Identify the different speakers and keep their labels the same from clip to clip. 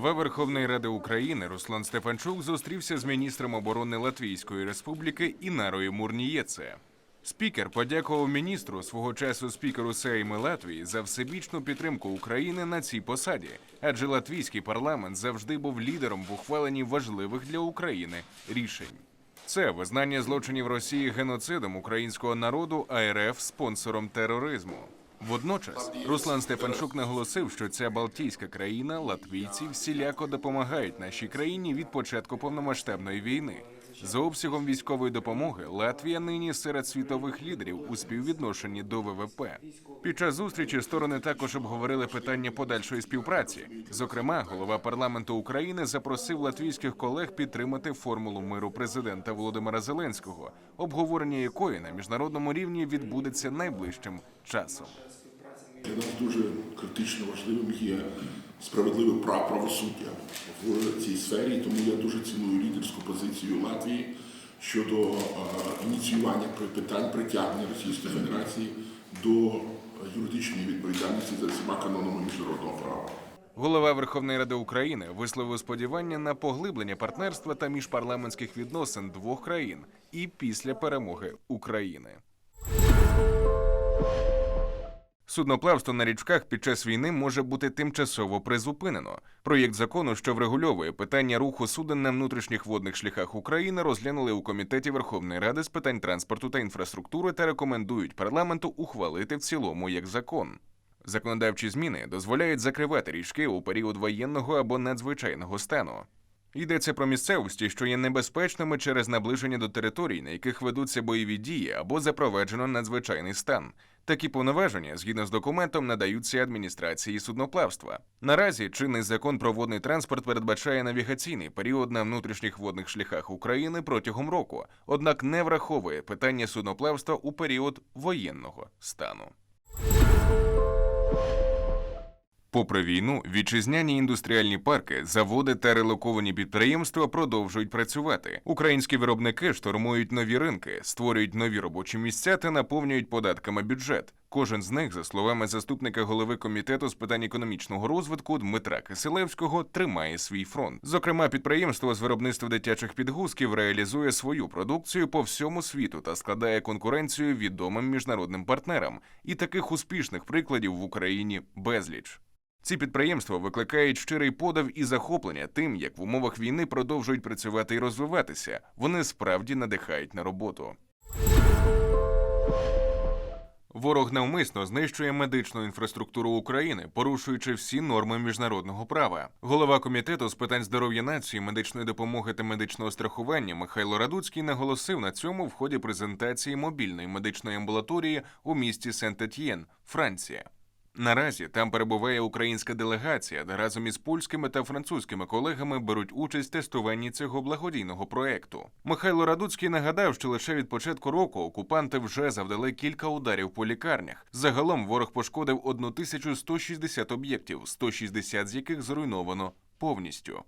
Speaker 1: Голова Верховної Ради України Руслан Стефанчук зустрівся з міністром оборони Латвійської Республіки Інарою Мурнієце. Спікер подякував міністру свого часу спікеру Сейми Латвії за всебічну підтримку України на цій посаді, адже латвійський парламент завжди був лідером в ухваленні важливих для України рішень. Це визнання злочинів Росії геноцидом українського народу, а РФ спонсором тероризму. Водночас Руслан Стефанчук наголосив, що ця Балтійська країна, латвійці, всіляко допомагають нашій країні від початку повномасштабної війни. За обсягом військової допомоги Латвія нині серед світових лідерів у співвідношенні до ВВП. Під час зустрічі сторони також обговорили питання подальшої співпраці. Зокрема, голова парламенту України запросив латвійських колег підтримати формулу миру президента Володимира Зеленського, обговорення якої на міжнародному рівні відбудеться найближчим часом.
Speaker 2: Для нас дуже критично важливим є справедливе право правосуддя в цій сфері, тому я дуже ціную лідерську позицію Латвії щодо е, ініціювання питань притягнення Російської Федерації до юридичної відповідальності за всіма канонами міжнародного права.
Speaker 1: Голова Верховної Ради України висловив сподівання на поглиблення партнерства та міжпарламентських відносин двох країн і після перемоги України. Судноплавство на річках під час війни може бути тимчасово призупинено. Проєкт закону, що врегульовує питання руху суден на внутрішніх водних шляхах України, розглянули у комітеті Верховної Ради з питань транспорту та інфраструктури та рекомендують парламенту ухвалити в цілому як закон. Законодавчі зміни дозволяють закривати річки у період воєнного або надзвичайного стану. Йдеться про місцевості, що є небезпечними через наближення до територій, на яких ведуться бойові дії або запроваджено надзвичайний стан. Такі повноваження, згідно з документом, надаються адміністрації судноплавства. Наразі чинний закон про водний транспорт передбачає навігаційний період на внутрішніх водних шляхах України протягом року, однак не враховує питання судноплавства у період воєнного стану. Попри війну, вітчизняні індустріальні парки, заводи та релоковані підприємства продовжують працювати. Українські виробники штурмують нові ринки, створюють нові робочі місця та наповнюють податками бюджет. Кожен з них, за словами заступника голови комітету з питань економічного розвитку Дмитра Киселевського, тримає свій фронт. Зокрема, підприємство з виробництва дитячих підгузків реалізує свою продукцію по всьому світу та складає конкуренцію відомим міжнародним партнерам. І таких успішних прикладів в Україні безліч. Ці підприємства викликають щирий подив і захоплення тим, як в умовах війни продовжують працювати і розвиватися. Вони справді надихають на роботу. Ворог навмисно знищує медичну інфраструктуру України, порушуючи всі норми міжнародного права. Голова комітету з питань здоров'я нації, медичної допомоги та медичного страхування Михайло Радуцький наголосив на цьому в ході презентації мобільної медичної амбулаторії у місті Сент-Етьєн, Франція. Наразі там перебуває українська делегація, де разом із польськими та французькими колегами беруть участь в тестуванні цього благодійного проекту. Михайло Радуцький нагадав, що лише від початку року окупанти вже завдали кілька ударів по лікарнях. Загалом ворог пошкодив 1160 об'єктів, 160 з яких зруйновано повністю.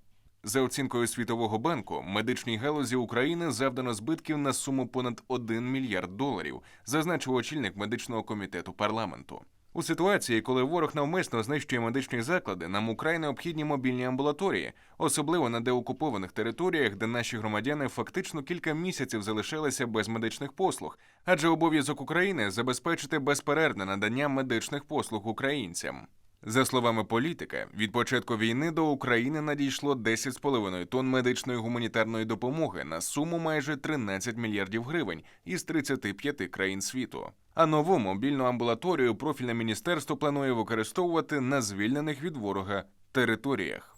Speaker 1: За оцінкою Світового банку, медичній галузі України завдано збитків на суму понад 1 мільярд доларів, зазначив очільник медичного комітету парламенту. У ситуації, коли ворог навмисно знищує медичні заклади, нам украй необхідні мобільні амбулаторії, особливо на деокупованих територіях, де наші громадяни фактично кілька місяців залишилися без медичних послуг, адже обов'язок України забезпечити безперервне надання медичних послуг українцям. За словами політика, від початку війни до України надійшло 10,5 тонн медичної гуманітарної допомоги на суму майже 13 мільярдів гривень із 35 країн світу. А нову мобільну амбулаторію профільне міністерство планує використовувати на звільнених від ворога територіях.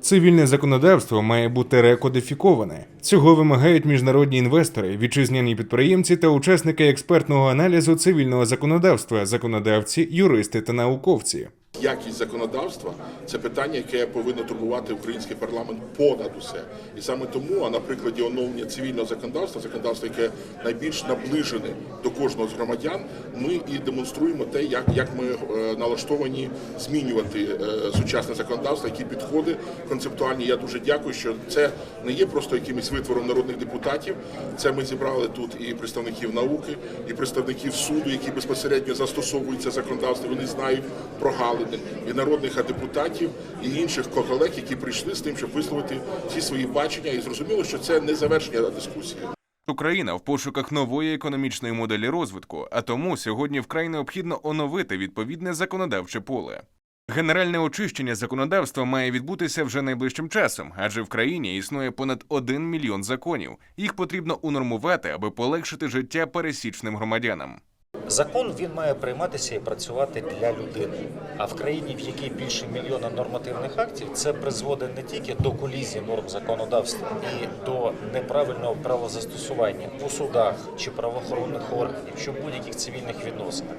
Speaker 1: Цивільне законодавство має бути рекодифіковане. Цього вимагають міжнародні інвестори, вітчизняні підприємці та учасники експертного аналізу цивільного законодавства, законодавці, юристи та науковці.
Speaker 2: Якість законодавства це питання, яке повинно турбувати український парламент понад усе. І саме тому, а на прикладі оновлення цивільного законодавства, законодавства, яке найбільш наближене до кожного з громадян, ми і демонструємо те, як, як ми е, налаштовані змінювати е, сучасне законодавство, які підходи концептуальні. Я дуже дякую, що це не є просто якимось витвором народних депутатів. Це ми зібрали тут і представників науки, і представників суду, які безпосередньо застосовують це законодавство. Вони знають прогалини, міжнародним і народних депутатів і інших колег, які прийшли з тим, щоб висловити ці свої бачення, і зрозуміло, що це не завершення дискусії.
Speaker 1: Україна в пошуках нової економічної моделі розвитку, а тому сьогодні вкрай необхідно оновити відповідне законодавче поле. Генеральне очищення законодавства має відбутися вже найближчим часом, адже в країні існує понад 1 мільйон законів. Їх потрібно унормувати, аби полегшити життя пересічним громадянам.
Speaker 3: Закон він має прийматися і працювати для людини. А в країні, в якій більше мільйона нормативних актів, це призводить не тільки до колізії норм законодавства і до неправильного правозастосування у судах чи правоохоронних органів, чи будь-яких цивільних відносинах.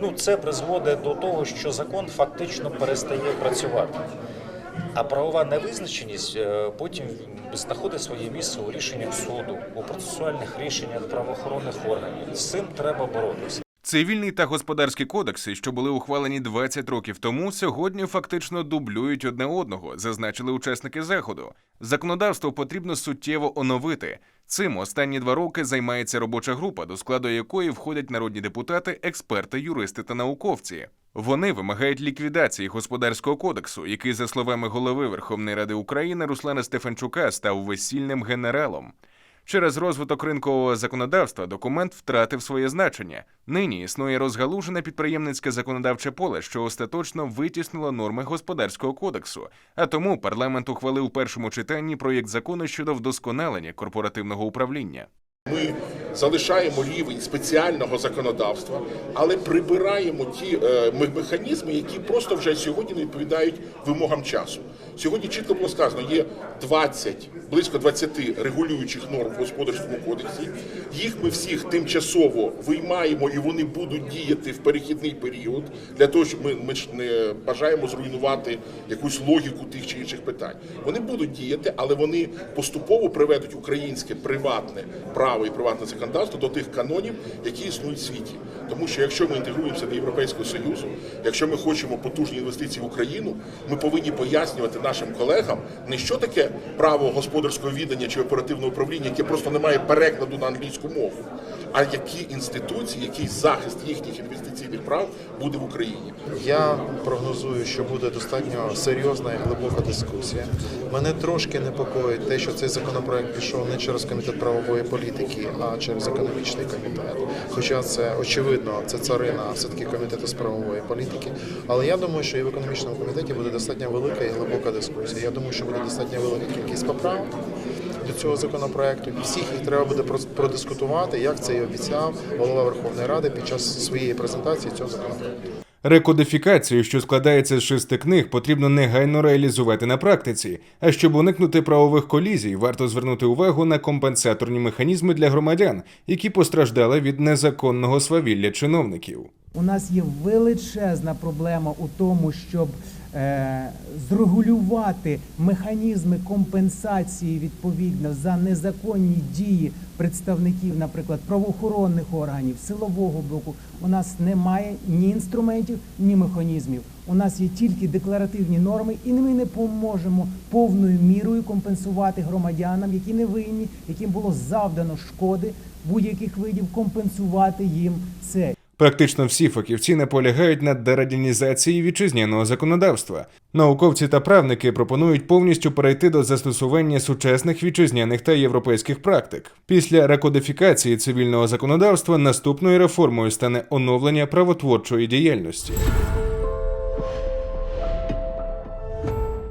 Speaker 3: Ну, це призводить до того, що закон фактично перестає працювати. А правова невизначеність е, потім знаходить своє місце у рішеннях суду, у процесуальних рішеннях правоохоронних органів. З цим треба боротися.
Speaker 1: Цивільний та господарські кодекси, що були ухвалені 20 років тому, сьогодні фактично дублюють одне одного, зазначили учасники заходу. Законодавство потрібно суттєво оновити. Цим останні два роки займається робоча група, до складу якої входять народні депутати, експерти, юристи та науковці. Вони вимагають ліквідації господарського кодексу, який, за словами голови Верховної Ради України Руслана Стефанчука, став весільним генералом. Через розвиток ринкового законодавства документ втратив своє значення. Нині існує розгалужене підприємницьке законодавче поле, що остаточно витіснило норми господарського кодексу. А тому парламент ухвалив у першому читанні проєкт закону щодо вдосконалення корпоративного управління.
Speaker 2: Ми залишаємо рівень спеціального законодавства, але прибираємо ті е, механізми, які просто вже сьогодні не відповідають вимогам часу. Сьогодні чітко було сказано, є 20, близько 20 регулюючих норм в господарському кодексі. Їх ми всіх тимчасово виймаємо і вони будуть діяти в перехідний період для того, щоб ми, ми ж не бажаємо зруйнувати якусь логіку тих чи інших питань. Вони будуть діяти, але вони поступово приведуть українське приватне право і приватне законодавство до тих канонів, які існують в світі. Тому що якщо ми інтегруємося до Європейського Союзу, якщо ми хочемо потужні інвестиції в Україну, ми повинні пояснювати нашим колегам не що таке право господарського віддання чи оперативного управління, яке просто не має перекладу на англійську мову, а які інституції, який захист їхніх інвестиційних прав буде в Україні.
Speaker 4: Я прогнозую, що буде достатньо серйозна і глибока дискусія. Мене трошки непокоїть те, що цей законопроект пішов не через комітет правової політики, а через економічний комітет. Хоча це очевидно, це царина все-таки комітету з правової політики. Але я думаю, що і в економічному комітеті буде достатньо велика і глибока дискусія. Я думаю, що буде достатньо велика кількість поправок до цього законопроекту. Всіх їх треба буде продискутувати, як це і обіцяв голова Верховної Ради під час своєї презентації цього законопроекту.
Speaker 1: Рекодифікацію, що складається з шести книг, потрібно негайно реалізувати на практиці. А щоб уникнути правових колізій, варто звернути увагу на компенсаторні механізми для громадян, які постраждали від незаконного свавілля чиновників.
Speaker 5: У нас є величезна проблема у тому, щоб е, зрегулювати механізми компенсації відповідно за незаконні дії представників, наприклад, правоохоронних органів, силового блоку. У нас немає ні інструментів, ні механізмів. У нас є тільки декларативні норми, і ми не поможемо повною мірою компенсувати громадянам, які не винні, яким було завдано шкоди будь-яких видів, компенсувати їм це.
Speaker 1: Практично всі фахівці наполягають на дерадінізації вітчизняного законодавства. Науковці та правники пропонують повністю перейти до застосування сучасних вітчизняних та європейських практик. Після рекодифікації цивільного законодавства наступною реформою стане оновлення правотворчої діяльності.